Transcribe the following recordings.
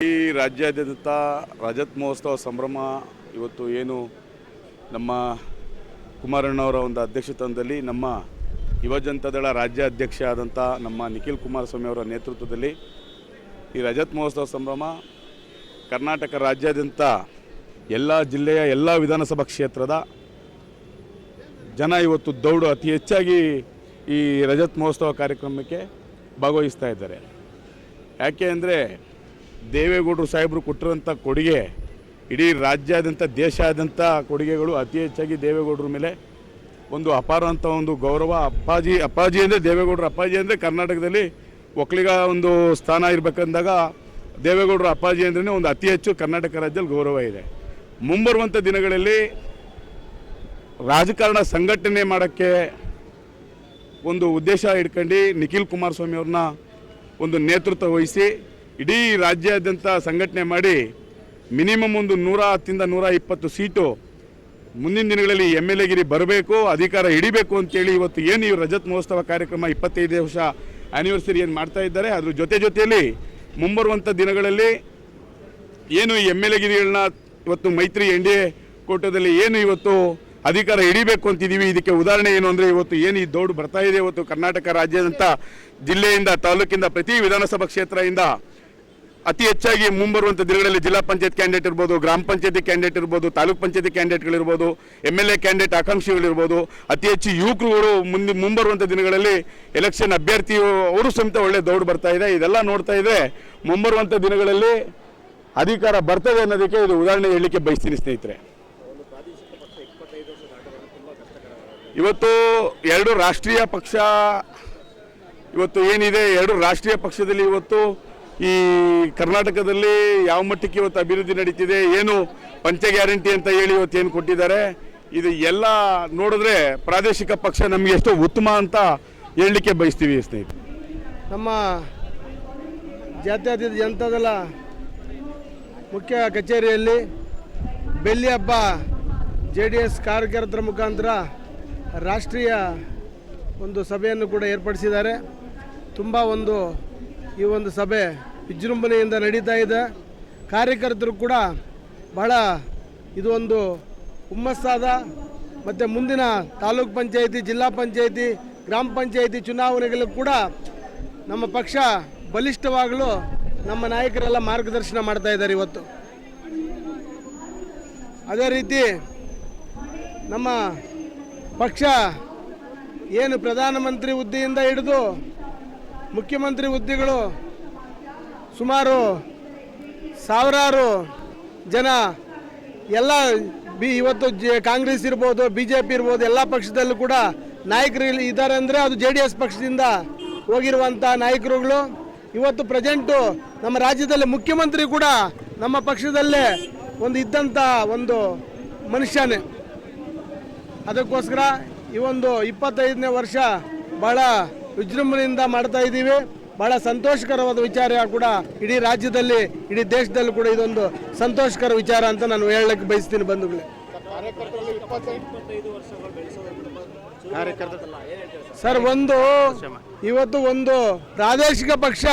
ಈ ರಾಜ್ಯಾದ್ಯಂತ ರಜತ್ ಮಹೋತ್ಸವ ಸಂಭ್ರಮ ಇವತ್ತು ಏನು ನಮ್ಮ ಕುಮಾರಣ್ಣವರ ಒಂದು ಅಧ್ಯಕ್ಷತನದಲ್ಲಿ ನಮ್ಮ ಯುವಜನತಾದಳ ರಾಜ್ಯ ಅಧ್ಯಕ್ಷ ಆದಂಥ ನಮ್ಮ ನಿಖಿಲ್ ಕುಮಾರಸ್ವಾಮಿ ಅವರ ನೇತೃತ್ವದಲ್ಲಿ ಈ ರಜತ್ ಮಹೋತ್ಸವ ಸಂಭ್ರಮ ಕರ್ನಾಟಕ ರಾಜ್ಯಾದ್ಯಂತ ಎಲ್ಲ ಜಿಲ್ಲೆಯ ಎಲ್ಲ ವಿಧಾನಸಭಾ ಕ್ಷೇತ್ರದ ಜನ ಇವತ್ತು ದೌಡು ಅತಿ ಹೆಚ್ಚಾಗಿ ಈ ರಜತ್ ಮಹೋತ್ಸವ ಕಾರ್ಯಕ್ರಮಕ್ಕೆ ಭಾಗವಹಿಸ್ತಾ ಇದ್ದಾರೆ. ಯಾಕೆ ಅಂದರೆ ದೇವೇಗೌಡರು ಸಾಹೇಬರು ಕೊಟ್ಟಿರೋಂಥ ಕೊಡುಗೆ ಇಡೀ ರಾಜ್ಯಾದ್ಯಂತ, ದೇಶಾದ್ಯಂತ ಕೊಡುಗೆಗಳು ಅತಿ ಹೆಚ್ಚಾಗಿ ದೇವೇಗೌಡರ ಮೇಲೆ. ಒಂದು ಅಪಾರ ಅಂತ ಒಂದು ಗೌರವ. ಅಪ್ಪಾಜಿ ಅಪ್ಪಾಜಿ ಅಂದರೆ ದೇವೇಗೌಡರು, ಅಪ್ಪಾಜಿ ಅಂದರೆ ಕರ್ನಾಟಕದಲ್ಲಿ ಒಕ್ಕಲಿಗ ಒಂದು ಸ್ಥಾನ ಇರಬೇಕಂದಾಗ ದೇವೇಗೌಡರು, ಅಪ್ಪಾಜಿ ಅಂದ್ರೇ ಒಂದು ಅತಿ ಹೆಚ್ಚು ಕರ್ನಾಟಕ ರಾಜ್ಯದಲ್ಲಿ ಗೌರವ ಇದೆ. ಮುಂಬರುವಂಥ ದಿನಗಳಲ್ಲಿ ರಾಜಕಾರಣ ಸಂಘಟನೆ ಮಾಡೋಕ್ಕೆ ಒಂದು ಉದ್ದೇಶ ಇಟ್ಕೊಂಡು ನಿಖಿಲ್ ಕುಮಾರಸ್ವಾಮಿ ಅವ್ರನ್ನ ಒಂದು ನೇತೃತ್ವ ವಹಿಸಿ ಇಡೀ ರಾಜ್ಯಾದ್ಯಂತ ಸಂಘಟನೆ ಮಾಡಿ ಮಿನಿಮಮ್ ಒಂದು ನೂರ ಹತ್ತಿಂದ ನೂರ ಇಪ್ಪತ್ತು ಸೀಟು ಮುಂದಿನ ದಿನಗಳಲ್ಲಿ ಎಂ ಎಲ್ ಎಗಿರಿ ಬರಬೇಕು, ಅಧಿಕಾರ ಹಿಡಿಬೇಕು ಅಂತೇಳಿ ಇವತ್ತು ಏನು ಈ ರಜತ್ ಮಹೋತ್ಸವ ಕಾರ್ಯಕ್ರಮ ಇಪ್ಪತ್ತೈದು ವರ್ಷ ಆ್ಯನಿವರ್ಸರಿ ಏನು ಮಾಡ್ತಾ ಇದ್ದಾರೆ, ಅದ್ರ ಜೊತೆ ಜೊತೆಯಲ್ಲಿ ಮುಂಬರುವಂಥ ದಿನಗಳಲ್ಲಿ ಏನು ಈ ಎಂ ಎಲ್ ಎಗಿರಿಗಳನ್ನ ಇವತ್ತು ಮೈತ್ರಿ ಎನ್ ಡಿ ಎ ಕೋಟದಲ್ಲಿ ಏನು ಇವತ್ತು ಅಧಿಕಾರ ಹಿಡಿಬೇಕು ಅಂತಿದ್ದೀವಿ, ಇದಕ್ಕೆ ಉದಾಹರಣೆ ಏನು ಅಂದರೆ ಇವತ್ತು ಏನು ಈ ದೌಡು ಬರ್ತಾ ಇದೆ ಇವತ್ತು ಕರ್ನಾಟಕ ರಾಜ್ಯದಂಥ ಜಿಲ್ಲೆಯಿಂದ, ತಾಲೂಕಿಂದ, ಪ್ರತಿ ವಿಧಾನಸಭಾ ಕ್ಷೇತ್ರದಿಂದ ಅತಿ ಹೆಚ್ಚಾಗಿ ಮುಂಬರುವಂಥ ದಿನಗಳಲ್ಲಿ ಜಿಲ್ಲಾ ಪಂಚಾಯತ್ ಕ್ಯಾಂಡಿಡೇಟ್ ಇರ್ಬೋದು, ಗ್ರಾಮ ಪಂಚಾಯತಿ ಕ್ಯಾಂಡಿಡೇಟ್ ಇರ್ಬೋದು, ತಾಲೂಕು ಪಂಚಾಯತಿ ಕ್ಯಾಂಡಿಡೇಟ್ಗಳಿರ್ಬೋದು ಎಂ ಎಲ್ ಎ ಕ್ಯಾಂಡಿಡೇಟ್ ಆಕಾಂಕ್ಷಿಗಳಿರ್ಬೋದು ಅತಿ ಹೆಚ್ಚು ಯುವಕರುಗಳು ಮುಂದೆ ಮುಂಬರುವಂಥ ದಿನಗಳಲ್ಲಿ ಎಲೆಕ್ಷನ್ ಅಭ್ಯರ್ಥಿ ಅವರು ಸಮೇತ ಒಳ್ಳೆ ದೌಡ್ ಬರ್ತಾ ಇದೆ. ಇದೆಲ್ಲ ನೋಡ್ತಾ ಇದ್ರೆ ಮುಂಬರುವಂಥ ದಿನಗಳಲ್ಲಿ ಅಧಿಕಾರ ಬರ್ತದೆ ಅನ್ನೋದಕ್ಕೆ ಇದು ಉದಾಹರಣೆ ಹೇಳಲಿಕ್ಕೆ ಬಯಸ್ತೀನಿ ಸ್ನೇಹಿತರೆ. ಇವತ್ತು ಎರಡು ರಾಷ್ಟ್ರೀಯ ಪಕ್ಷ, ಇವತ್ತು ಏನಿದೆ? ಎರಡು ರಾಷ್ಟ್ರೀಯ ಪಕ್ಷದಲ್ಲಿ ಇವತ್ತು ಈ ಕರ್ನಾಟಕದಲ್ಲಿ ಯಾವ ಮಟ್ಟಕ್ಕೆ ಇವತ್ತು ಅಭಿವೃದ್ಧಿ ನಡೀತಿದೆ, ಏನು ಪಂಚ ಗ್ಯಾರಂಟಿ ಅಂತ ಹೇಳಿ ಇವತ್ತು ಏನು ಕೊಟ್ಟಿದ್ದಾರೆ, ಇದು ಎಲ್ಲ ನೋಡಿದ್ರೆ ಪ್ರಾದೇಶಿಕ ಪಕ್ಷ ನಮಗೆ ಎಷ್ಟು ಉತ್ತಮ ಅಂತ ಹೇಳಲಿಕ್ಕೆ ಬಯಸ್ತೀವಿ ಸ್ನೇಹಿತರೆ. ನಮ್ಮ ಜಾತ್ಯತೀತ ಜನತಾದಳ ಮುಖ್ಯ ಕಚೇರಿಯಲ್ಲಿ ಬೆಳ್ಳಿ ಹಬ್ಬ ಜೆ ಡಿ ಎಸ್ ಕಾರ್ಯಕರ್ತರ ಮುಖಾಂತರ ರಾಷ್ಟ್ರೀಯ ಒಂದು ಸಭೆಯನ್ನು ಕೂಡ ಏರ್ಪಡಿಸಿದ್ದಾರೆ. ತುಂಬ ಒಂದು ಈ ಒಂದು ಸಭೆ ವಿಜೃಂಭಣೆಯಿಂದ ನಡೀತಾ ಇದೆ. ಕಾರ್ಯಕರ್ತರು ಕೂಡ ಬಹಳ ಇದು ಒಂದು ಹುಮ್ಮಸ್ಸಾದ ಮತ್ತು ಮುಂದಿನ ತಾಲೂಕ್ ಪಂಚಾಯಿತಿ, ಜಿಲ್ಲಾ ಪಂಚಾಯಿತಿ, ಗ್ರಾಮ ಪಂಚಾಯಿತಿ ಚುನಾವಣೆಗಳು ಕೂಡ ನಮ್ಮ ಪಕ್ಷ ಬಲಿಷ್ಠವಾಗಲು ನಮ್ಮ ನಾಯಕರೆಲ್ಲ ಮಾರ್ಗದರ್ಶನ ಮಾಡ್ತಾ ಇದ್ದಾರೆ ಇವತ್ತು. ಅದೇ ರೀತಿ ನಮ್ಮ ಪಕ್ಷ ಏನು ಪ್ರಧಾನಮಂತ್ರಿ ಹುದ್ದೆಯಿಂದ ಹಿಡಿದು ಮುಖ್ಯಮಂತ್ರಿ ಹುದ್ದೆಗಳು ಸುಮಾರು ಸಾವಿರಾರು ಜನ ಎಲ್ಲ ಬಿ ಇವತ್ತು ಜೆ ಕಾಂಗ್ರೆಸ್ ಇರ್ಬೋದು ಬಿ ಜೆ ಪಿ ಇರ್ಬೋದು, ಎಲ್ಲ ಪಕ್ಷದಲ್ಲೂ ಕೂಡ ನಾಯಕರು ಇದ್ದಾರೆ ಅಂದರೆ ಅದು ಜೆ ಡಿ ಎಸ್ ಪಕ್ಷದಿಂದ ಹೋಗಿರುವಂಥ ನಾಯಕರುಗಳು. ಇವತ್ತು ಪ್ರೆಸೆಂಟು ನಮ್ಮ ರಾಜ್ಯದಲ್ಲಿ ಮುಖ್ಯಮಂತ್ರಿ ಕೂಡ ನಮ್ಮ ಪಕ್ಷದಲ್ಲೇ ಒಂದು ಇದ್ದಂಥ ಒಂದು ಮನುಷ್ಯನೇ. ಅದಕ್ಕೋಸ್ಕರ ಈ ಒಂದು ಇಪ್ಪತ್ತೈದನೇ ವರ್ಷ ಭಾಳ ವಿಜೃಂಭಣೆಯಿಂದ ಮಾಡ್ತಾ ಇದ್ದೀವಿ. ಭಾಳ ಸಂತೋಷಕರವಾದ ವಿಚಾರ ಕೂಡ ಇಡೀ ರಾಜ್ಯದಲ್ಲಿ, ಇಡೀ ದೇಶದಲ್ಲಿ ಕೂಡ ಇದೊಂದು ಸಂತೋಷಕರ ವಿಚಾರ ಅಂತ ನಾನು ಹೇಳಕ್ಕೆ ಬಯಸ್ತೀನಿ ಬಂಧುಗಳೇ. ಸರ್, ಒಂದು ಇವತ್ತು ಒಂದು ಪ್ರಾದೇಶಿಕ ಪಕ್ಷ.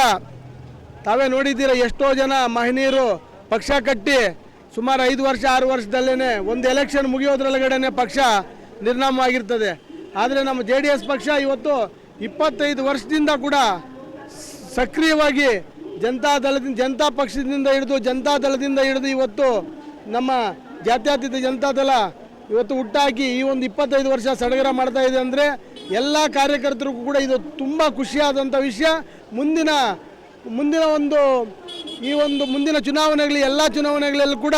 ತಾವೇ ನೋಡಿದ್ದೀರ ಎಷ್ಟೋ ಜನ ಮಹನೀಯರು ಪಕ್ಷ ಕಟ್ಟಿ ಸುಮಾರು ಐದು ವರ್ಷ, ಆರು ವರ್ಷದಲ್ಲೇ ಒಂದು ಎಲೆಕ್ಷನ್ ಮುಗಿಯೋದ್ರೊಳಗಡೆ ಪಕ್ಷ ನಿರ್ನಾಮವಾಗಿರ್ತದೆ. ಆದರೆ ನಮ್ಮ ಜೆ ಡಿ ಎಸ್ ಪಕ್ಷ ಇವತ್ತು ಇಪ್ಪತ್ತೈದು ವರ್ಷದಿಂದ ಕೂಡ ಸಕ್ರಿಯವಾಗಿ ಜನತಾ ದಳದಿಂದ, ಜನತಾ ಪಕ್ಷದಿಂದ ಹಿಡಿದು, ಜನತಾ ದಳದಿಂದ ಹಿಡಿದು ಇವತ್ತು ನಮ್ಮ ಜಾತ್ಯತೀತ ಜನತಾ ದಳ ಇವತ್ತು ಹುಟ್ಟಾಕಿ ಈ ಒಂದು ಇಪ್ಪತ್ತೈದು ವರ್ಷ ಸಡಗರ ಮಾಡ್ತಾ ಇದೆ ಅಂದರೆ ಎಲ್ಲ ಕಾರ್ಯಕರ್ತರಿಗೂ ಕೂಡ ಇದು ತುಂಬ ಖುಷಿಯಾದಂಥ ವಿಷಯ. ಮುಂದಿನ ಮುಂದಿನ ಒಂದು, ಈ ಒಂದು ಮುಂದಿನ ಚುನಾವಣೆಗಳು ಎಲ್ಲ ಚುನಾವಣೆಗಳಲ್ಲೂ ಕೂಡ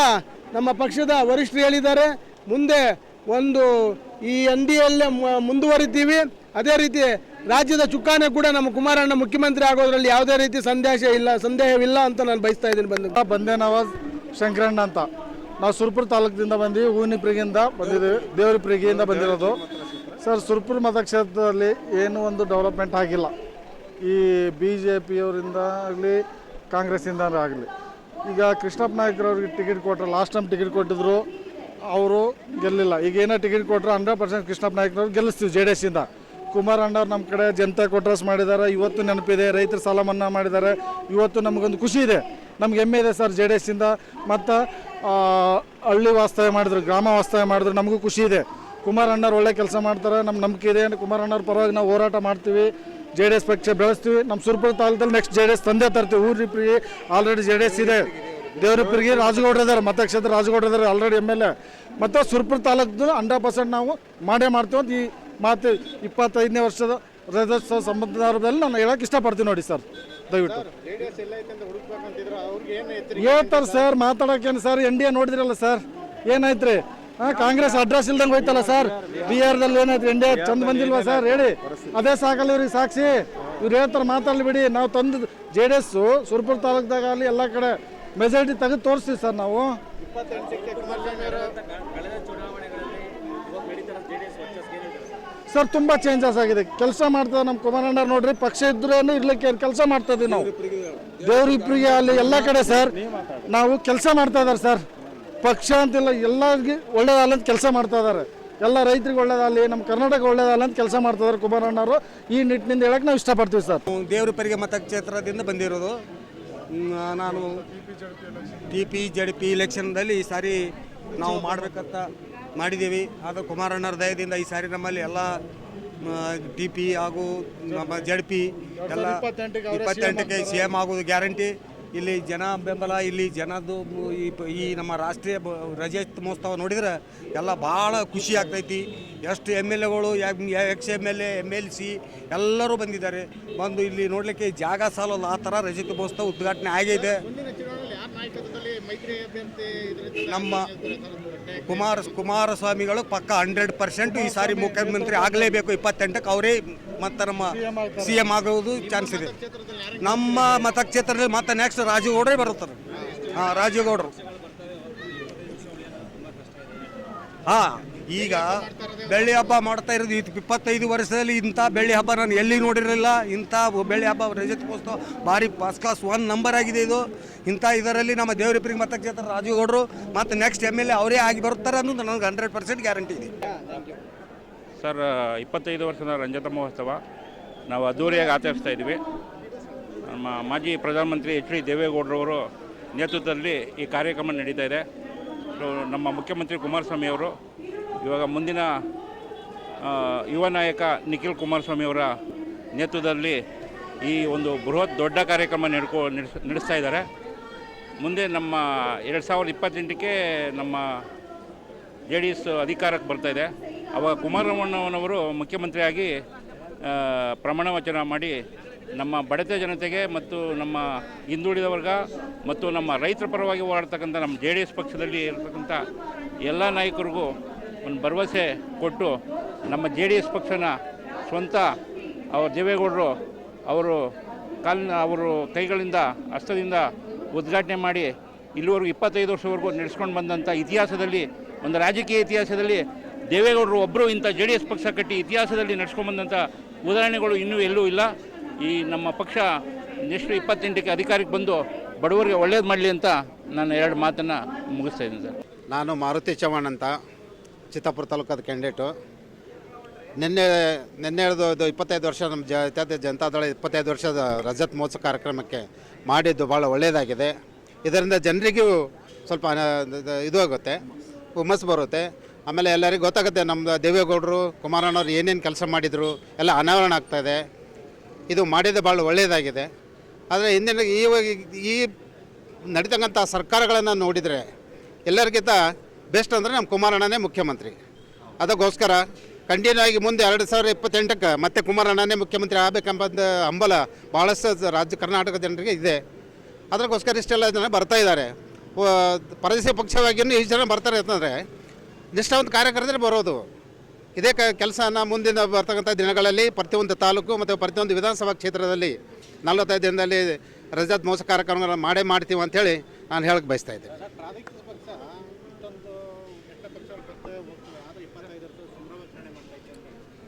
ನಮ್ಮ ಪಕ್ಷದ ವರಿಷ್ಠರು ಹೇಳಿದ್ದಾರೆ. ಮುಂದೆ ಒಂದು ಈ ಎನ್ ಡಿ ಎಲ್ಲೇ ಮುಂದುವರಿತೀವಿ. ಅದೇ ರೀತಿ ರಾಜ್ಯದ ಚುಕ್ಕಾನೆ ಕೂಡ ನಮ್ಮ ಕುಮಾರಣ್ಣ ಮುಖ್ಯಮಂತ್ರಿ ಆಗೋದ್ರಲ್ಲಿ ಯಾವುದೇ ರೀತಿ ಸಂದೇಶ ಇಲ್ಲ, ಸಂದೇಹವಿಲ್ಲ ಅಂತ ನಾನು ಬಯಸ್ತಾ ಇದ್ದೀನಿ ಬಂದು ಬಂದೆ ನವಾಜ್ ಶಂಕರಣ್ಣ ಅಂತ. ನಾವು ಸುರ್ಪುರ ತಾಲೂಕಿನಿಂದ ಬಂದು ಹೂವಿನ ಪ್ರಿಗಿಯಿಂದ ಬಂದಿದ್ದೀವಿ ದೇವರ ಪ್ರಿಗಿಯಿಂದ ಬಂದಿರೋದು. ಸರ್, ಸುರ್ಪುರ ಮತಕ್ಷೇತ್ರದಲ್ಲಿ ಏನೂ ಒಂದು ಡೆವಲಪ್ಮೆಂಟ್ ಆಗಿಲ್ಲ. ಈ ಬಿ ಜೆ ಪಿಯವರಿಂದ ಆಗಲಿ ಕಾಂಗ್ರೆಸ್ಸಿಂದ ಆಗಲಿ. ಈಗ ಕೃಷ್ಣಪ್ಪ ನಾಯ್ಕರವ್ರಿಗೆ ಟಿಕೆಟ್ ಕೊಟ್ಟರು ಲಾಸ್ಟ್ ಟೈಮ್ ಟಿಕೆಟ್ ಕೊಟ್ಟಿದ್ರು, ಅವರು ಗೆಲ್ಲಿಲ್ಲ. ಈಗ ಏನೋ ಟಿಕೆಟ್ ಕೊಟ್ಟರು ಹಂಡ್ರೆಡ್ ಪರ್ಸೆಂಟ್ ಕೃಷ್ಣಪ್ಪ ನಾಯ್ಕರವ್ರು ಗೆಲ್ಲಿಸ್ತೀವಿ ಜೆ ಡಿ ಎಸ್ಸಿಂದ ಕುಮಾರಣ್ಣವ್ರು ನಮ್ಮ ಕಡೆ ಜನತಾ ಕೊಟ್ರಸ್ ಮಾಡಿದ್ದಾರೆ. ಇವತ್ತು ನೆನಪಿದೆ, ರೈತರ ಸಾಲ ಮನ್ನಾ ಮಾಡಿದ್ದಾರೆ. ಇವತ್ತು ನಮಗೊಂದು ಖುಷಿ ಇದೆ. ನಮ್ಗೆ ಹೆಮ್ಮೆ ಇದೆ ಸರ್ ಜೆ ಡಿ ಎಸ್ಸಿಂದ ಮತ್ತು ಹಳ್ಳಿ ವಾಸ್ತವ್ಯ ಮಾಡಿದ್ರು, ಗ್ರಾಮ ವಾಸ್ತವ್ಯ ಮಾಡಿದ್ರು, ನಮಗೂ ಖುಷಿ ಇದೆ. ಕುಮಾರ್ ಅಣ್ಣವ್ರು ಒಳ್ಳೆ ಕೆಲಸ ಮಾಡ್ತಾರೆ ನಮ್ಮ ನಂಬಿಕೆ ಇದೆ. ಕುಮಾರ್ ಅಣ್ಣವ್ರ ಪರವಾಗಿ ನಾವು ಹೋರಾಟ ಮಾಡ್ತೀವಿ. ಜೆ ಡಿ ಎಸ್ ಪಕ್ಷ ಬೆಳೆಸ್ತೀವಿ. ನಮ್ಮ ಸುರಪುರ ತಾಲೂಕಲ್ಲಿ ನೆಕ್ಸ್ಟ್ ಜೆ ಡಿ ಎಸ್ ತಂದೆ ತರ್ತೀವಿ. ಊರಿಪ್ರಿಗೆ ಆಲ್ರೆಡಿ ಜೆ ಡಿ ಎಸ್ ಇದೆ. ದೇವರಿಪ್ಪರಿಗೆ ರಾಜಗೌಡ್ರು ಇದ್ದಾರೆ. ಮತಕ್ಷೇತ್ರ ರಾಜಗೌಡ್ರು ಆಲ್ರೆಡಿ ಎಂ ಎಲ್ ಎ ಮತ್ತು ಸುರಪುರ ತಾಲೂಕು ಹಂಡ್ರೆಡ್ ಪರ್ಸೆಂಟ್ ನಾವು ಮಾಡೇ ಮಾಡ್ತೀವಿ ಅಂತ ಈ ಮಾತು ಇಪ್ಪತ್ತೈದನೇ ವರ್ಷದ ರಜೋತ್ಸವ ಸಂಬಂಧದಲ್ಲಿ ನಾನು ಹೇಳಕ್ಕೆ ಇಷ್ಟಪಡ್ತೀನಿ ನೋಡಿ ಸರ್. ದಯವಿಟ್ಟು. ಹೇಳ್ತಾರೆ ಸರ್ ಮಾತಾಡೋಕೇನು ಸರ್ ಎನ್ ಡಿ ಎ ನೋಡಿದ್ರಲ್ಲ ಸರ್. ಏನಾಯ್ತ್ರಿ? ಹಾಂ ಕಾಂಗ್ರೆಸ್ ಅಡ್ರೆಸ್ ಇಲ್ದಂಗೆ ಹೋಯ್ತಲ್ಲ ಸರ್. ಬಿಹಾರದಲ್ಲಿ ಏನಾಯ್ತು ಎನ್ ಡಿ ಎ ಚಂದ ಬಂದಿಲ್ವಾ ಸರ್? ಹೇಳಿ. ಅದೇ ಸಾಕಲ್ಲ ಇವ್ರಿಗೆ ಸಾಕ್ಷಿ. ಇವ್ರು ಹೇಳ್ತಾರೆ ಮಾತಾಡಲಿ ಬಿಡಿ. ನಾವು ತಂದು ಜೆ ಡಿ ಎಸ್ಸು ಸುರ್ಪುರ್ ತಾಲೂಕ್ದಾಗ ಅಲ್ಲಿ ಎಲ್ಲ ಕಡೆ ಮೆಜಾರಿಟಿ ತೆಗೆದು ತೋರಿಸ್ತೀವಿ ಸರ್ ನಾವು. ಸರ್, ತುಂಬ ಚೇಂಜಸ್ ಆಗಿದೆ. ಕೆಲಸ ಮಾಡ್ತಾ ನಮ್ಮ ಕುಮಾರಣ್ಣ ನೋಡ್ರಿ, ಪಕ್ಷ ಇದ್ರೇನು ಇರ್ಲಿಕ್ಕೆ ಕೆಲಸ ಮಾಡ್ತಾ ಇದೀವಿ ನಾವು. ದೇವ್ರಿಪ್ರಿಗೆ ಅಲ್ಲಿ ಎಲ್ಲ ಕಡೆ ಸರ್, ನಾವು ಕೆಲಸ ಮಾಡ್ತಾ ಇದ್ದಾರೆ ಸರ್. ಪಕ್ಷ ಅಂತಿಲ್ಲ, ಎಲ್ಲರಿಗೆ ಒಳ್ಳೇದಲ್ಲ ಅಂತ ಕೆಲಸ ಮಾಡ್ತಾ ಇದ್ದಾರೆ ಎಲ್ಲ ರೈತರಿಗೆ ಒಳ್ಳೇದಾಗಲಿ, ನಮ್ಮ ಕರ್ನಾಟಕ ಒಳ್ಳೇದಲ್ಲ ಅಂತ ಕೆಲಸ ಮಾಡ್ತಾ ಇದ್ದಾರೆ ಕುಮಾರಣ್ಣವರು. ಈ ನಿಟ್ಟಿನಿಂದ ಹೇಳಕ್ಕೆ ನಾವು ಇಷ್ಟಪಡ್ತೀವಿ ಸರ್. ದೇವರಪರಿಗೆ ಮತಕ್ಷೇತ್ರದಿಂದ ಬಂದಿರೋದು. ನಾನು ಟಿ ಪಿ ಜಡ್ ಪಿ ಇಲೆಕ್ಷನ್ದಲ್ಲಿ ಈ ಸಾರಿ ನಾವು ಮಾಡಬೇಕಂತ ಮಾಡಿದ್ದೀವಿ. ಅದು ಕುಮಾರಣ್ಣರ ದಯದಿಂದ ಈ ಸಾರಿ ನಮ್ಮಲ್ಲಿ ಎಲ್ಲ ಡಿ ಪಿ ಹಾಗೂ ನಮ್ಮ ಜಡ್ ಪಿ ಎಲ್ಲ ಇಪ್ಪತ್ತೆಂಟಕ್ಕೆ ಸಿ ಎಂ ಆಗೋದು ಗ್ಯಾರಂಟಿ. ಇಲ್ಲಿ ಜನ ಬೆಂಬಲ ಇಲ್ಲಿ ಜನದ್ದು ಈ ಈ ನಮ್ಮ ರಾಷ್ಟ್ರೀಯ ರಜತ್ ಮಹೋತ್ಸವ ನೋಡಿದ್ರೆ ಎಲ್ಲ ಭಾಳ ಖುಷಿ ಆಗ್ತೈತಿ. ಎಷ್ಟು ಎಂ ಎಲ್ ಎಗಳು X M L A M L C ಎಲ್ಲರೂ ಬಂದಿದ್ದಾರೆ. ಬಂದು ಇಲ್ಲಿ ನೋಡಲಿಕ್ಕೆ ಜಾಗ ಸಾಲಲ್ಲ. ಆ ಥರ ರಜತ ಮಹೋತ್ಸವ ಉದ್ಘಾಟನೆ ಆಗಿದೆ. ನಮ್ಮ ಕುಮಾರ ಕುಮಾರಸ್ವಾಮಿಗಳು ಪಕ್ಕ ಹಂಡ್ರೆಡ್ ಪರ್ಸೆಂಟ್ ಈ ಸಾರಿ ಮುಖ್ಯಮಂತ್ರಿ ಆಗಲೇಬೇಕು. ಇಪ್ಪತ್ತೆಂಟಕ್ಕೆ ಅವರೇ ಮತ್ತು ನಮ್ಮ ಸಿ ಎಂ ಆಗೋದು ಚಾನ್ಸ್ ಇದೆ. ನಮ್ಮ ಮತಕ್ಷೇತ್ರದಲ್ಲಿ ಮತ್ತೆ ನೆಕ್ಸ್ಟ್ ರಾಜೀವ್ಗೌಡರೇ ಬರುತ್ತಾರೆ. ಹಾಂ ರಾಜೀವ್ಗೌಡರು ಹಾಂ. ಈಗ ಬೆಳ್ಳಿ ಹಬ್ಬ ಮಾಡ್ತಾ ಇರೋದು ಇದು ಇಪ್ಪತ್ತೈದು ವರ್ಷದಲ್ಲಿ ಇಂಥ ಬೆಳ್ಳಿ ಹಬ್ಬ ನಾನು ಎಲ್ಲಿ ನೋಡಿರಲಿಲ್ಲ. ಇಂಥ ಬೆಳ್ಳಿ ಹಬ್ಬ ರಜತ್ ಮಹೋತ್ಸವ ಭಾರಿ ಫಸ್ಟ್ ಕ್ಲಾಸ್ ಒನ್ ನಂಬರ್ ಆಗಿದೆ ಇದು. ಇಂಥ ಇದರಲ್ಲಿ ನಮ್ಮ ದೇವರಿಪರಿಗೆ ಮತಕ್ಷೇತ್ರ ರಾಜಗೌಡರು ಮತ್ತು ನೆಕ್ಸ್ಟ್ ಎಂ ಎಲ್ ಎ ಅವರೇ ಆಗಿ ಬರುತ್ತಾರೆ ಅನ್ನೋದು ನನಗೆ ಹಂಡ್ರೆಡ್ ಪರ್ಸೆಂಟ್ ಗ್ಯಾರಂಟಿ ಇದೆ. ಸರ್ ಇಪ್ಪತ್ತೈದು ವರ್ಷದ ರಂಜತ ಮಹೋತ್ಸವ ನಾವು ಅದ್ದೂರಿಯಾಗಿ ಆಚರಿಸ್ತಾ ಇದ್ವಿ. ನಮ್ಮ ಮಾಜಿ ಪ್ರಧಾನಮಂತ್ರಿ ಎಚ್ ಡಿ ದೇವೇಗೌಡರವರು ನೇತೃತ್ವದಲ್ಲಿ ಈ ಕಾರ್ಯಕ್ರಮ ನಡೀತಾ ಇದೆ. ನಮ್ಮ ಮುಖ್ಯಮಂತ್ರಿ ಕುಮಾರಸ್ವಾಮಿ ಅವರು ಇವಾಗ ಮುಂದಿನ ಯುವ ನಾಯಕ ನಿಖಿಲ್ ಕುಮಾರಸ್ವಾಮಿ ಅವರ ನೇತೃತ್ವದಲ್ಲಿ ಈ ಒಂದು ಬೃಹತ್ ದೊಡ್ಡ ಕಾರ್ಯಕ್ರಮ ನಡ್ಕೊ, ನಡೆಸ್, ನಡೆಸ್ತಾ ಇದ್ದಾರೆ. ಮುಂದೆ ನಮ್ಮ ಎರಡು ಸಾವಿರದ ಇಪ್ಪತ್ತೆಂಟಕ್ಕೆ ನಮ್ಮ ಜೆ ಡಿ ಎಸ್ ಅಧಿಕಾರಕ್ಕೆ ಬರ್ತಾ ಇದೆ. ಅವಾಗ ಕುಮಾರಣ್ಣನವರು ಮುಖ್ಯಮಂತ್ರಿಯಾಗಿ ಪ್ರಮಾಣ ವಚನ ಮಾಡಿ ನಮ್ಮ ಬಡತ ಜನತೆಗೆ ಮತ್ತು ನಮ್ಮ ಹಿಂದುಳಿದ ವರ್ಗ ಮತ್ತು ನಮ್ಮ ರೈತರ ಪರವಾಗಿ ಹೋರಾಡ್ತಕ್ಕಂಥ ನಮ್ಮ ಜೆ ಡಿ ಎಸ್ ಪಕ್ಷದಲ್ಲಿ ಇರತಕ್ಕಂಥ ಎಲ್ಲ ನಾಯಕರಿಗೂ ಒಂದು ಭರವಸೆ ಕೊಟ್ಟು ನಮ್ಮ ಜೆ ಡಿ ಎಸ್ ಪಕ್ಷನ ಸ್ವಂತ ಅವರು ದೇವೇಗೌಡರು ಅವರು ಕಾಲಿನ ಅವರು ಕೈಗಳಿಂದ, ಹಸ್ತದಿಂದ ಉದ್ಘಾಟನೆ ಮಾಡಿ ಇಲ್ಲಿವರೆಗೂ ಇಪ್ಪತ್ತೈದು ವರ್ಷವರೆಗೂ ನಡೆಸ್ಕೊಂಡು ಬಂದಂಥ ಇತಿಹಾಸದಲ್ಲಿ, ಒಂದು ರಾಜಕೀಯ ಇತಿಹಾಸದಲ್ಲಿ ದೇವೇಗೌಡರು ಒಬ್ಬರು ಇಂಥ ಜೆ ಡಿ ಎಸ್ ಪಕ್ಷ ಕಟ್ಟಿ ಇತಿಹಾಸದಲ್ಲಿ ನಡೆಸ್ಕೊಂಡ್ಬಂದಂಥ ಉದಾಹರಣೆಗಳು ಇನ್ನೂ ಎಲ್ಲೂ ಇಲ್ಲ. ಈ ನಮ್ಮ ಪಕ್ಷ ನೆಕ್ಸ್ಟ್ ಇಪ್ಪತ್ತೆಂಟಕ್ಕೆ ಅಧಿಕಾರಕ್ಕೆ ಬಂದು ಬಡವರಿಗೆ ಒಳ್ಳೇದು ಮಾಡಲಿ ಅಂತ ನಾನು ಎರಡು ಮಾತನ್ನು ಮುಗಿಸ್ತಾ ಇದ್ದೀನಿ ಸರ್. ನಾನು ಮಾರುತಿ ಚವಾಣ್ ಅಂತ. ಚಿತ್ತಾಪುರ ತಾಲೂಕಾದ ಕ್ಯಾಂಡಿಡೇಟು ನಿನ್ನೆ ನಿನ್ನೆ ಇದು ಇಪ್ಪತ್ತೈದು ವರ್ಷ ನಮ್ಮ ಜಾತ್ಯಾದ ಜನತಾದಳ ಇಪ್ಪತ್ತೈದು ವರ್ಷದ ರಜತ್ ಮಹೋತ್ಸವ ಕಾರ್ಯಕ್ರಮಕ್ಕೆ ಮಾಡಿದ್ದು ಭಾಳ ಒಳ್ಳೆಯದಾಗಿದೆ ಇದರಿಂದ ಜನರಿಗೂ ಸ್ವಲ್ಪ ಇದು- ಇದು ಆಗುತ್ತೆ ಹುಮ್ಮಸ್ಸು ಬರುತ್ತೆ. ಆಮೇಲೆ ಎಲ್ಲರಿಗೂ ಗೊತ್ತಾಗುತ್ತೆ ನಮ್ಮ ದೇವೇಗೌಡರು, ಕುಮಾರಣ್ಣವ್ರು ಏನೇನು ಕೆಲಸ ಮಾಡಿದರು, ಎಲ್ಲ ಅನಾವರಣ ಆಗ್ತಾಯಿದೆ ಇದು. ಮಾಡಿದ್ದು ಭಾಳ ಒಳ್ಳೆಯದಾಗಿದೆ ಆದರೆ ಹಿಂದಿನ, ಈ ಈ ನಡೀತಕ್ಕಂಥ ಸರ್ಕಾರಗಳನ್ನು ನೋಡಿದರೆ ಎಲ್ಲರಿಗಿಂತ ಬೆಸ್ಟ್ ಅಂದರೆ ನಮ್ಮ ಕುಮಾರಣ್ಣನೇ ಮುಖ್ಯಮಂತ್ರಿ. ಅದಕ್ಕೋಸ್ಕರ ಕಂಟಿನ್ಯೂ ಆಗಿ ಮುಂದೆ ಎರಡು ಸಾವಿರದ ಇಪ್ಪತ್ತೆಂಟಕ್ಕೆ ಮತ್ತೆ ಕುಮಾರಣ್ಣನೇ ಮುಖ್ಯಮಂತ್ರಿ ಆಗಬೇಕೆಂಬ ಹಂಬಲ ಭಾಳಷ್ಟು ರಾಜ್ಯ ಕರ್ನಾಟಕ ಜನರಿಗೆ ಇದೆ. ಅದಕ್ಕೋಸ್ಕರ ಇಷ್ಟೆಲ್ಲ ಜನ ಬರ್ತಾ ಇದ್ದಾರೆ. ಪರದೇಶ ಪಕ್ಷವಾಗಿಯೂ ಇಷ್ಟು ಜನ ಬರ್ತಾರೆ ಅಂತಂದರೆ ನಿಷ್ಠಾವಂತ ಕಾರ್ಯಕರ್ತರೇ ಬರೋದು. ಇದೇ ಕ, ಕೆಲಸನ ಮುಂದಿನ ಬರ್ತಕ್ಕಂಥ ದಿನಗಳಲ್ಲಿ ಪ್ರತಿಯೊಂದು ತಾಲೂಕು ಮತ್ತು ಪ್ರತಿಯೊಂದು ವಿಧಾನಸಭಾ ಕ್ಷೇತ್ರದಲ್ಲಿ ನಲವತ್ತೈದು ದಿನದಲ್ಲಿ ರಜಾದ ಮೋಸ ಕಾರ್ಯಕ್ರಮಗಳನ್ನು ಮಾಡೇ ಮಾಡ್ತೀವಿ ಅಂಥೇಳಿ ನಾನು ಹೇಳಕ್ಕೆ ಬಯಸ್ತಾ ಇದ್ದೆ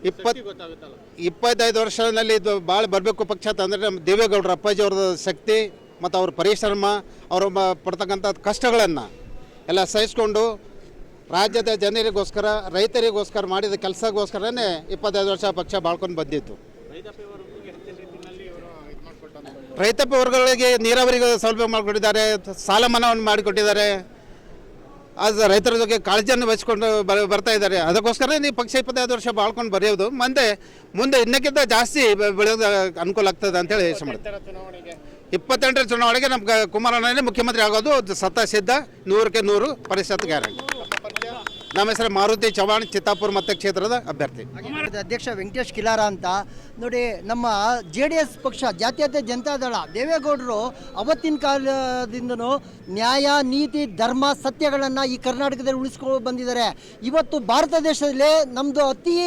ಇಪ್ಪತ್ತು ಇಪ್ಪತ್ತೈದು ವರ್ಷದಲ್ಲಿ ಇದು ಭಾಳ ಬರಬೇಕು ಪಕ್ಷ ಅಂತಂದರೆ ನಮ್ಮ ದೇವೇಗೌಡರ ಅಪ್ಪಾಜಿ ಅವ್ರದ್ದು ಶಕ್ತಿ ಮತ್ತು ಅವ್ರ ಪರಿಶ್ರಮ, ಅವರು ಪಡ್ತಕ್ಕಂಥ ಕಷ್ಟಗಳನ್ನು ಎಲ್ಲ ಸಹಿಸ್ಕೊಂಡು ರಾಜ್ಯದ ಜನರಿಗೋಸ್ಕರ, ರೈತರಿಗೋಸ್ಕರ ಮಾಡಿದ ಕೆಲಸಗೋಸ್ಕರನೇ ಇಪ್ಪತ್ತೈದು ವರ್ಷ ಪಕ್ಷ ಬಾಳ್ಕೊಂಡು ಬಂದಿತ್ತು. ರೈತಪ್ಪ ವರ್ಗಗಳಿಗೆ ನೀರಾವರಿಗೆ ಸೌಲಭ್ಯ ಮಾಡಿಕೊಟ್ಟಿದ್ದಾರೆ, ಸಾಲ ಮನ್ನಾವನ್ನು ಮಾಡಿಕೊಟ್ಟಿದ್ದಾರೆ. ಅದು ರೈತರ ಬಗ್ಗೆ ಕಾಳಜಿಯನ್ನು ವಹಿಸ್ಕೊಂಡು ಬರ್ತಾ ಇದ್ದಾರೆ. ಅದಕ್ಕೋಸ್ಕರ ನೀವು ಪಕ್ಷ ಇಪ್ಪತ್ತೈದು ವರ್ಷ ಬಾಳ್ಕೊಂಡು ಬರೆಯೋದು. ಮುಂದೆ ಮುಂದೆ ಇನ್ನಕ್ಕಿಂತ ಜಾಸ್ತಿ ಬೆಳೆಯೋದು ಅನುಕೂಲ ಆಗ್ತದೆ ಅಂತೇಳಿ ಯೋಚನೆ ಮಾಡ್ತೀವಿ ಇಪ್ಪತ್ತೆಂಟರ ಚುನಾವಣೆಗೆ ನಮ್ಮ ಕುಮಾರಣ್ಣನೇ ಮುಖ್ಯಮಂತ್ರಿ ಆಗೋದು ಸತ್ತ ಸಿದ್ಧ ನೂರಕ್ಕೆ ನೂರು ಪರಿಶತ್ ಗ್ಯಾರಂಟಿ. ನಮ್ಮ ಹೆಸರು ಮಾರುತಿ ಚವಾಣ್ ಚಿತ್ತಾಪುರ ಮತಕ್ಷೇತ್ರದ ಅಭ್ಯರ್ಥಿ. ಅಧ್ಯಕ್ಷ ವೆಂಕಟೇಶ್ ಕಿಲಾರ ಅಂತ. ನೋಡಿ, ನಮ್ಮ ಜೆ ಡಿ ಎಸ್ ಪಕ್ಷ, ಜಾತ್ಯತೀತ ಜನತಾದಳ ದೇವೇಗೌಡರು ಅವತ್ತಿನ ಕಾಲದಿಂದನೂ ನ್ಯಾಯ, ನೀತಿ, ಧರ್ಮ, ಸತ್ಯಗಳನ್ನು ಈ ಕರ್ನಾಟಕದಲ್ಲಿ ಉಳಿಸ್ಕೊಂಡು ಬಂದಿದ್ದಾರೆ. ಇವತ್ತು ಭಾರತ ದೇಶದಲ್ಲಿ ನಮ್ಮದು ಅತಿ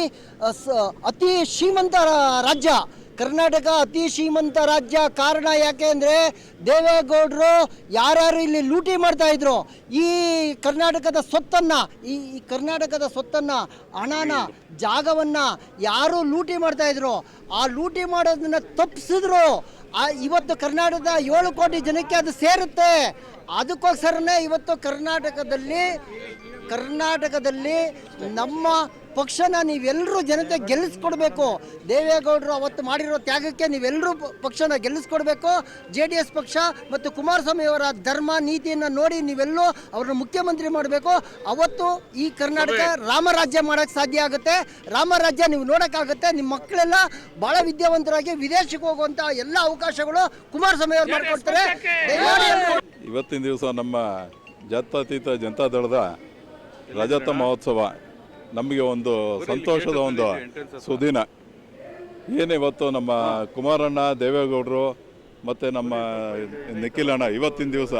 ಅತಿ ಶ್ರೀಮಂತ ರಾಜ್ಯ. ಕರ್ನಾಟಕ ಅತಿ ಶ್ರೀಮಂತ ರಾಜ್ಯ ಕಾರಣ ಯಾಕೆ ಅಂದರೆ ದೇವೇಗೌಡರು ಯಾರ್ಯಾರು ಇಲ್ಲಿ ಲೂಟಿ ಮಾಡ್ತಾ ಇದ್ರು? ಈ ಕರ್ನಾಟಕದ ಸ್ವತ್ತನ್ನು, ಈ ಕರ್ನಾಟಕದ ಸ್ವತ್ತನ್ನು, ಹಣನ, ಜಾಗವನ್ನು ಯಾರು ಲೂಟಿ ಮಾಡ್ತಾ ಇದ್ರು? ಆ ಲೂಟಿ ಮಾಡೋದನ್ನ ತಪ್ಪಿಸಿದ್ರು ಆ, ಇವತ್ತು ಕರ್ನಾಟಕದ ಏಳು ಕೋಟಿ ಜನಕ್ಕೆ ಅದು ಸೇರುತ್ತೆ. ಅದಕ್ಕೋಸ್ಕರನೇ ಇವತ್ತು ಕರ್ನಾಟಕದಲ್ಲಿ ಕರ್ನಾಟಕದಲ್ಲಿ ನಮ್ಮ ಪಕ್ಷನ ನೀವೆಲ್ಲರೂ ಜನತೆ ಗೆಲ್ಲಿಸ್ಕೊಡ್ಬೇಕು. ದೇವೇಗೌಡರು ಅವತ್ತು ಮಾಡಿರೋ ತ್ಯಾಗಕ್ಕೆ ನೀವೆಲ್ಲರೂ ಪಕ್ಷನ ಗೆಲ್ಲಿಸ್ಕೊಡ್ಬೇಕು. ಜೆ ಡಿ ಎಸ್ ಪಕ್ಷ ಮತ್ತು ಕುಮಾರಸ್ವಾಮಿ ಅವರ ಧರ್ಮ ನೀತಿಯನ್ನು ನೋಡಿ ನೀವೆಲ್ಲೂ ಅವ್ರನ್ನ ಮುಖ್ಯಮಂತ್ರಿ ಮಾಡಬೇಕು. ಅವತ್ತು ಈ ಕರ್ನಾಟಕ ರಾಮರಾಜ್ಯ ಮಾಡೋಕ್ಕೆ ಸಾಧ್ಯ ಆಗುತ್ತೆ. ರಾಮರಾಜ್ಯ ನೀವು ನೋಡೋಕ್ಕಾಗುತ್ತೆ. ನಿಮ್ಮ ಮಕ್ಕಳೆಲ್ಲ ಭಾಳ ವಿದ್ಯಾವಂತರಾಗಿ ವಿದೇಶಕ್ಕೆ ಹೋಗುವಂಥ ಎಲ್ಲ ಅವಕಾಶಗಳು ಕುಮಾರಸ್ವಾಮಿ ಅವರು ಮಾಡಿಕೊಡ್ತಾರೆ. ಎಲ್ರೂ ಇವತ್ತಿನ ದಿವಸ ನಮ್ಮ ಜಾತ್ಯತೀತ ಜನತಾದಳದ ರಜತ ಮಹೋತ್ಸವ ನಮಗೆ ಒಂದು ಸಂತೋಷದ ಒಂದು ಸುದಿನ. ಏನಿವತ್ತು ನಮ್ಮ ಕುಮಾರಣ್ಣ ದೇವೇಗೌಡರು ಮತ್ತು ನಮ್ಮ ನಿಖಿಲಣ್ಣ ಇವತ್ತಿನ ದಿವಸ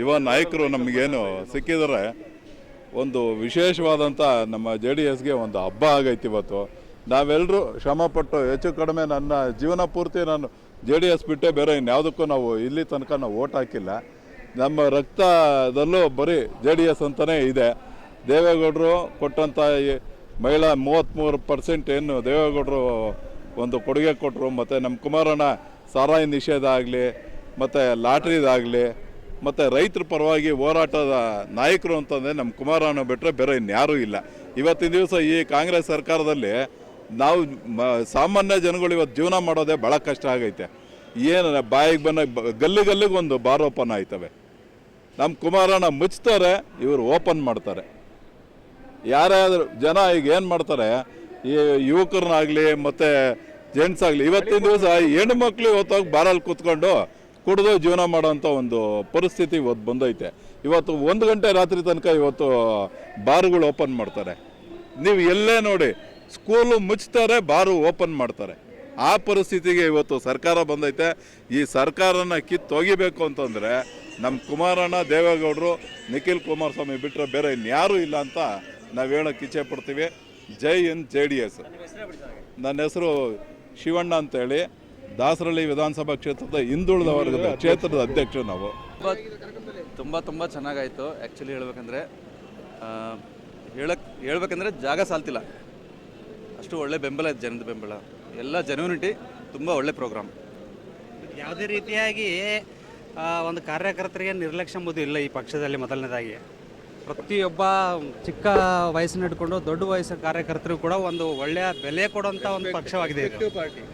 ಯುವ ನಾಯಕರು ನಮಗೇನು ಸಿಕ್ಕಿದರೆ ಒಂದು ವಿಶೇಷವಾದಂಥ ನಮ್ಮ ಜೆ ಡಿ ಎಸ್ಗೆ ಒಂದು ಹಬ್ಬ ಆಗೈತೆ ಇವತ್ತು. ನಾವೆಲ್ಲರೂ ಶ್ರಮಪಟ್ಟು ಹೆಚ್ಚು ಕಡಿಮೆ ನನ್ನ ಜೀವನ ಪೂರ್ತಿ ನಾನು ಜೆ ಡಿ ಎಸ್ ಬಿಟ್ಟೆ ಬೇರೆ ಇನ್ಯಾವುದಕ್ಕೂ ನಾವು ಇಲ್ಲಿ ತನಕ ನಾವು ಓಟ್ ಹಾಕಿಲ್ಲ. ನಮ್ಮ ರಕ್ತದಲ್ಲೂ ಬರೀ ಜೆ ಡಿ ಎಸ್ ಅಂತಲೇ ಇದೆ. ದೇವೇಗೌಡರು ಕೊಟ್ಟಂಥ ಮಹಿಳಾ ಮೂವತ್ತ್ಮೂರು ಪರ್ಸೆಂಟ್ ಏನು ದೇವೇಗೌಡರು ಒಂದು ಕೊಡುಗೆ ಕೊಟ್ಟರು ಮತ್ತು ನಮ್ಮ ಕುಮಾರಣ್ಣ ಸಾರಾಯಿ ನಿಷೇಧ ಆಗಲಿ, ಮತ್ತು ಲಾಟ್ರಿದಾಗಲಿ ಮತ್ತು ರೈತರ ಪರವಾಗಿ ಹೋರಾಟದ ನಾಯಕರು ಅಂತಂದರೆ ನಮ್ಮ ಕುಮಾರಣ್ಣ ಬಿಟ್ಟರೆ ಬೇರೆ ಇನ್ಯಾರೂ ಇಲ್ಲ. ಇವತ್ತಿನ ದಿವಸ ಈ ಕಾಂಗ್ರೆಸ್ ಸರ್ಕಾರದಲ್ಲಿ ನಾವು ಸಾಮಾನ್ಯ ಜನಗಳು ಇವತ್ತು ಜೀವನ ಮಾಡೋದೇ ಭಾಳ ಕಷ್ಟ ಆಗೈತೆ. ಏನು ಬಾಯಿಗೆ ಬಂದ ಗಲ್ಲಿ ಗಲ್ಲಿಗೆ ಒಂದು ಬಾರೋಪನ ಆಯ್ತವೆ. ನಮ್ಮ ಕುಮಾರಣ್ಣ ಮುಚ್ತಾರೆ, ಇವರು ಓಪನ್ ಮಾಡ್ತಾರೆ. ಯಾರಾದರೂ ಜನ ಈಗ ಏನು ಮಾಡ್ತಾರೆ, ಈ ಯುವಕರನ್ನಾಗಲಿ, ಮತ್ತು ಜೆಂಟ್ಸ್ ಆಗಲಿ ಇವತ್ತಿನ ದಿವಸ ಹೆಣ್ಣು ಮಕ್ಕಳು ಇವತ್ತೋಗಿ ಬಾರಲ್ಲಿ ಕೂತ್ಕೊಂಡು ಕುಡಿದು ಜೀವನ ಮಾಡೋವಂಥ ಒಂದು ಪರಿಸ್ಥಿತಿ ಇವತ್ತು ಬಂದೈತೆ. ಇವತ್ತು ಒಂದು ಗಂಟೆ ರಾತ್ರಿ ತನಕ ಇವತ್ತು ಬಾರ್ಗಳು ಓಪನ್ ಮಾಡ್ತಾರೆ. ನೀವು ಎಲ್ಲೇ ನೋಡಿ, ಸ್ಕೂಲು ಮುಚ್ತಾರೆ, ಬಾರು ಓಪನ್ ಮಾಡ್ತಾರೆ. ಆ ಪರಿಸ್ಥಿತಿಗೆ ಇವತ್ತು ಸರ್ಕಾರ ಬಂದೈತೆ. ಈ ಸರ್ಕಾರನ ಕಿತ್ತೊಗಿಬೇಕು ಅಂತಂದರೆ ನಮ್ಮ ಕುಮಾರಣ್ಣ ದೇವೇಗೌಡರು ನಿಖಿಲ್ ಕುಮಾರಸ್ವಾಮಿ ಬಿಟ್ಟರೆ ಬೇರೆ ಇನ್ಯಾರೂ ಇಲ್ಲ ಅಂತ ನಾವು ಹೇಳೋಕ್ಕೆ ಇಚ್ಛೆ ಪಡ್ತೀವಿ. ಜೈ ಇನ್ ಜೆ ಡಿ ಎಸ್. ನನ್ನ ಹೆಸರು ಶಿವಣ್ಣ ಅಂತೇಳಿ. ದಾಸರಳ್ಳಿ ವಿಧಾನಸಭಾ ಕ್ಷೇತ್ರದ ಹಿಂದುಳಿದ ವರ್ಗದ ಕ್ಷೇತ್ರದ ಅಧ್ಯಕ್ಷರು ನಾವು. ತುಂಬ ತುಂಬ ಚೆನ್ನಾಗಾಯಿತು. ಆ್ಯಕ್ಚುಲಿ ಹೇಳ್ಬೇಕಂದ್ರೆ ಹೇಳಕ್ಕೆ ಹೇಳಕ್ ಹೇಳ್ಬೇಕಂದ್ರೆ ಜಾಗ ಸಾಲ್ತಿಲ್ಲ. ಅಷ್ಟು ಒಳ್ಳೆ ಬೆಂಬಲ ಇದೆ ಜನದ ಬೆಂಬಲ. ಎಲ್ಲ ಜೆನ್ಯೂನಿಟಿ ತುಂಬ ಒಳ್ಳೆ ಪ್ರೋಗ್ರಾಮ್ ಯಾವುದೇ ರೀತಿಯಾಗಿ ಆ, ಒಂದು ಕಾರ್ಯಕರ್ತರಿಗೆ ನಿರ್ಲಕ್ಷ್ಯ ಎಂಬುದು ಇಲ್ಲ ಈ ಪಕ್ಷದಲ್ಲಿ ಮೊದಲನೇದಾಗಿ. ಪ್ರತಿಯೊಬ್ಬ ಚಿಕ್ಕ ವಯಸ್ಸನ್ನ ಹಿಡ್ಕೊಂಡು ದೊಡ್ಡ ವಯಸ್ಸಿನ ಕಾರ್ಯಕರ್ತರು ಕೂಡ ಒಂದು ಒಳ್ಳೆಯ ಬೆಲೆ ಕೊಡುವಂಥ ಒಂದು ಪಕ್ಷವಾಗಿದೆ ಇದು.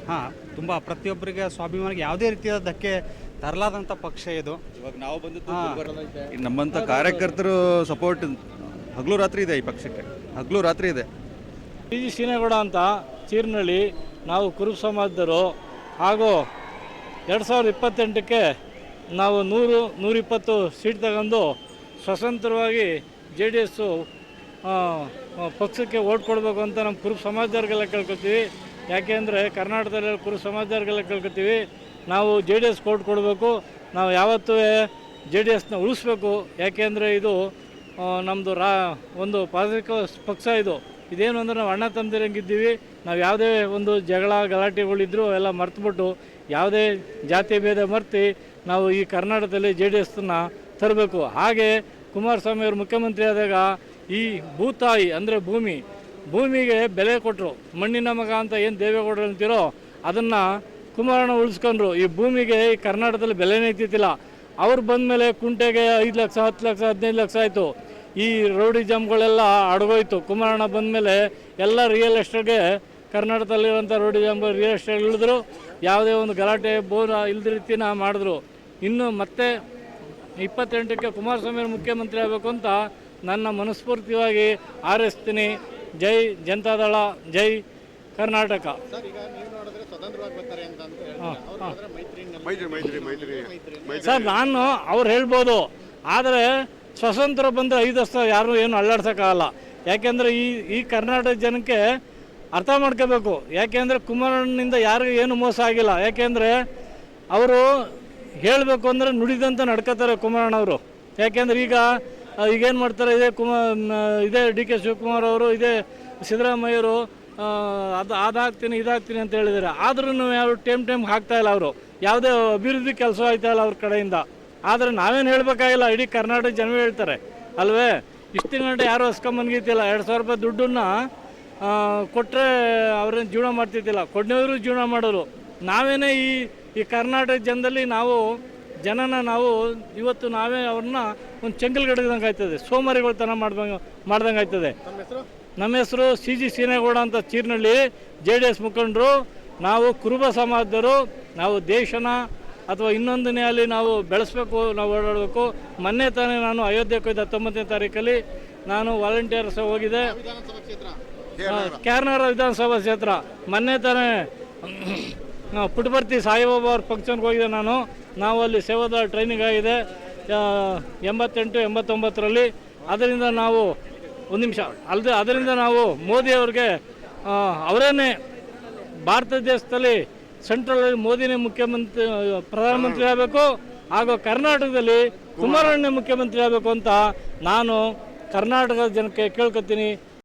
ಹಾಂ ತುಂಬ ಪ್ರತಿಯೊಬ್ಬರಿಗೆ ಸ್ವಾಭಿಮಾನಿಗೆ ಯಾವುದೇ ರೀತಿಯ ಧಕ್ಕೆ ತರಲಾದಂಥ ಪಕ್ಷ ಇದು. ಇವಾಗ ನಾವು ಬಂದಿದ್ದು ನಮ್ಮಂಥ ಕಾರ್ಯಕರ್ತರು ಸಪೋರ್ಟ್ ಹಗಲು ರಾತ್ರಿ ಇದೆ ಈ ಪಕ್ಷಕ್ಕೆ. ಹಗಲು ರಾತ್ರಿ ಇದೆ. ಪಿ. ಜಿ. ಶ್ರೀನಗೌಡ ಅಂತ ಚೀರ್ನಳ್ಳಿ ನಾವು ಕುರುಬ ಸಮಾಜದವರು. ಹಾಗೂ ಎರಡು ಸಾವಿರದ ಇಪ್ಪತ್ತೆಂಟಕ್ಕೆ ನಾವು ನೂರು, ನೂರಿಪ್ಪತ್ತು ಸೀಟ್ ತಗೊಂಡು ಸ್ವತಂತ್ರವಾಗಿ ಜೆ ಡಿ ಎಸ್ಸು ಪಕ್ಷಕ್ಕೆ ಓಟ್ ಕೊಡಬೇಕು ಅಂತ ನಮ್ಮ ಕುರುಬ ಸಮಾಜದವ್ರಿಗೆಲ್ಲ ಕೇಳ್ಕೊತೀವಿ. ಯಾಕೆಂದರೆ ಕರ್ನಾಟಕದಲ್ಲಿ ಕುರುಬ ಸಮಾಜದವ್ರಿಗೆಲ್ಲ ಕೇಳ್ಕೊತೀವಿ. ನಾವು ಜೆ ಡಿ ಎಸ್ ಓಟ್ ಕೊಡಬೇಕು. ನಾವು ಯಾವತ್ತೂ ಜೆ ಡಿ ಎಸ್ನ ಉಳಿಸ್ಬೇಕು. ಯಾಕೆಂದರೆ ಇದು ನಮ್ಮದು ರಾ, ಒಂದು ಪಾಸಿಟಿವ್ ಪಕ್ಷ ಇದು. ಇದೇನು ಅಂದರೆ ನಾವು ಅಣ್ಣ ತಮ್ಮದಿರಂಗಿದ್ದೀವಿ ನಾವು ಯಾವುದೇ ಒಂದು ಜಗಳ, ಗಲಾಟೆಗಳಿದ್ರು ಎಲ್ಲ ಮರ್ತುಬಿಟ್ಟು ಯಾವುದೇ ಜಾತಿ ಭೇದ ಮರ್ತಿ ನಾವು ಈ ಕರ್ನಾಟಕದಲ್ಲಿ ಜೆ ಡಿ ಎಸ್ನ ತರಬೇಕು. ಹಾಗೆ ಕುಮಾರಸ್ವಾಮಿ ಅವರು ಮುಖ್ಯಮಂತ್ರಿ ಆದಾಗ ಈ ಭೂತಾಯಿ ಅಂದರೆ ಭೂಮಿ, ಭೂಮಿಗೆ ಬೆಲೆ ಕೊಟ್ಟರು ಮಣ್ಣಿನ ಮಗ ಅಂತ ಏನು ದೇವೇಗೌಡರು ಅಂತೀರೋ ಅದನ್ನು ಕುಮಾರಣ್ಣ ಉಳಿಸ್ಕೊಂಡ್ರು. ಈ ಭೂಮಿಗೆ ಈ ಕರ್ನಾಟಕದಲ್ಲಿ ಬೆಲೆನೇ ಇತ್ತಿಲ್ಲ ಅವ್ರು ಬಂದಮೇಲೆ ಕುಂಟೆಗೆ ಐದು ಲಕ್ಷ, ಹತ್ತು ಲಕ್ಷ, ಹದಿನೈದು ಲಕ್ಷ ಆಯಿತು. ಈ ರೌಡಿ ಜಮ್ಗಳೆಲ್ಲ ಅಡಗೋಯ್ತು ಕುಮಾರಣ್ಣ ಬಂದಮೇಲೆ ಎಲ್ಲ ರಿಯಲ್ ಎಸ್ಟೇಟ್ಗೆ ಕರ್ನಾಟಕದಲ್ಲಿರುವಂಥ ರೌಡಿ ಎಂಬ ರಿಯಲ್ ಎಸ್ಟೇಟ್ ಇಳಿದ್ರು. ಯಾವುದೇ ಒಂದು ಗಲಾಟೆ ಬೋನ ಇಲ್ಲದ ರೀತಿನ ಮಾಡಿದ್ರು. ಇನ್ನು ಮತ್ತೆ ಇಪ್ಪತ್ತೆಂಟಕ್ಕೆ ಕುಮಾರಸ್ವಾಮಿ ಅವರು ಮುಖ್ಯಮಂತ್ರಿ ಆಗಬೇಕು ಅಂತ ನನ್ನ ಮನಸ್ಫೂರ್ತಿಯಾಗಿ ಆರಿಸ್ತೀನಿ ಜೈ ಜನತಾದಳ ಜೈ ಕರ್ನಾಟಕ. ಹಾಂ ಹಾಂ. ಸರ್ ನಾನು ಅವ್ರು ಹೇಳ್ಬೋದು. ಆದರೆ ಸ್ವತಂತ್ರ ಬಂದರೆ ಐದು ವರ್ಷ ಯಾರು ಏನು ಅಳ್ಳಾಡ್ಸೋಕ್ಕಾಗಲ್ಲ. ಯಾಕೆಂದರೆ ಈ ಈ ಕರ್ನಾಟಕ ಜನಕ್ಕೆ ಅರ್ಥ ಮಾಡ್ಕೋಬೇಕು. ಯಾಕೆಂದರೆ ಕುಮಾರಣ್ಣನಿಂದ ಯಾರಿಗೂ ಏನು ಮೋಸ ಆಗಿಲ್ಲ. ಯಾಕೆಂದರೆ ಅವರು ಹೇಳಬೇಕು ಅಂದರೆ ನುಡಿದಂತ ನಡ್ಕೋತಾರೆ ಕುಮಾರಣ್ಣವರು ಯಾಕೆಂದ್ರೆ ಈಗ ಈಗೇನು ಮಾಡ್ತಾರೆ, ಇದೇ ಕುಮಾರ್ ಇದೇ ಡಿ ಕೆ ಶಿವಕುಮಾರ್ ಅವರು, ಇದೇ ಸಿದ್ದರಾಮಯ್ಯರು ಅದು, ಅದಾಗ್ತೀನಿ, ಇದಾಗ್ತೀನಿ ಅಂತ ಹೇಳಿದ್ದಾರೆ. ಆದ್ರೂ ಯಾರು ಟೈಮ್ ಟೈಮ್ ಹಾಕ್ತಾಯಿಲ್ಲ ಅವರು. ಯಾವುದೇ ಅಭಿವೃದ್ಧಿ ಕೆಲಸ ಆಯ್ತಾಯಿಲ್ಲ ಅವ್ರ ಕಡೆಯಿಂದ. ಆದರೆ ನಾವೇನು ಹೇಳಬೇಕಾಗಿಲ್ಲ ಇಡೀ ಕರ್ನಾಟಕ ಜನವೇ ಹೇಳ್ತಾರೆ. ಅಲ್ವೇ? ಇಷ್ಟು ಗಂಟೆ ಯಾರು ಹಸ್ಕೊಂಬಂದ್ಗಿತ್ತಿಲ್ಲ. ಎರಡು ಸಾವಿರ ರೂಪಾಯಿ ದುಡ್ಡನ್ನು ಕೊಟ್ಟರೆ ಅವ್ರನ್ನ ಜೀವನ ಮಾಡ್ತಿದ್ದಿಲ್ಲ. ಕೊಡ್ನವರು ಜೀವನ ಮಾಡೋರು. ನಾವೇನೇ ಈ ಈ ಕರ್ನಾಟಕ ಜನದಲ್ಲಿ ನಾವು ಜನನ ನಾವು ಇವತ್ತು ನಾವೇ ಅವ್ರನ್ನ ಒಂದು ಚೆಂಗಲ್ಗಡ್ದಂಗೆ ಆಯ್ತದೆ ಸೋಮಾರಿಗಳತನ ಮಾಡ್ದಂಗೆ ಮಾಡ್ದಂಗೆ ಆಯ್ತದೆ ನಮ್ಮ ಹೆಸರು ಸಿ ಜಿ ಸೀನೇಗೌಡ ಅಂತ ಚೀರ್ನಳ್ಳಿ ಜೆ ಡಿ ಎಸ್ ಮುಖಂಡರು. ನಾವು ಕುರುಬ ಸಮಾಜದವರು. ನಾವು ದೇಶನ ಅಥವಾ ಇನ್ನೊಂದನೇ ಅಲ್ಲಿ ನಾವು ಬೆಳೆಸಬೇಕು ನಾವು ಓಡಾಡಬೇಕು. ಮೊನ್ನೆ ತಾನೇ ನಾನು ಅಯೋಧ್ಯೆಗೆ ಹೋಯ್ದೆ ಹತ್ತೊಂಬತ್ತನೇ ತಾರೀಕಲ್ಲಿ ನಾನು ವಾಲಂಟಿಯರ್ಸ್ ಹೋಗಿದೆ ಕ್ಯಾರ್ನಾರ ವಿಧಾನಸಭಾ ಕ್ಷೇತ್ರ. ಮೊನ್ನೆ ತಾನೇ ಆ, ಪುಟ್ಟಪರ್ತಿ ಸಾಯಿಬಾಬಾ ಅವ್ರ ಫಂಕ್ಷನ್ಗೆ ಹೋಗಿದೆ ನಾನು. ನಾವು ಅಲ್ಲಿ ಸೇವಾದ ಟ್ರೈನಿಂಗ್ ಆಗಿದೆ. ಎಂಬತ್ತೆಂಟು ಎಂಬತ್ತೊಂಬತ್ತರಲ್ಲಿ. ಅದರಿಂದ ನಾವು ಒಂದು ನಿಮಿಷ ಅಲ್ಲದೆ ಅದರಿಂದ ನಾವು ಮೋದಿ ಅವ್ರಿಗೆ ಅವರೇನೆ ಭಾರತ ದೇಶದಲ್ಲಿ ಸೆಂಟ್ರಲ್ ಮೋದಿನೇ ಮುಖ್ಯಮಂತ್ರಿ, ಪ್ರಧಾನಮಂತ್ರಿ ಆಗಬೇಕು. ಹಾಗೂ ಕರ್ನಾಟಕದಲ್ಲಿ ಕುಮಾರಣ್ಣ ಮುಖ್ಯಮಂತ್ರಿ ಆಗಬೇಕು ಅಂತ ನಾನು ಕರ್ನಾಟಕದ ಜನಕ್ಕೆ ಕೇಳ್ಕೊತೀನಿ.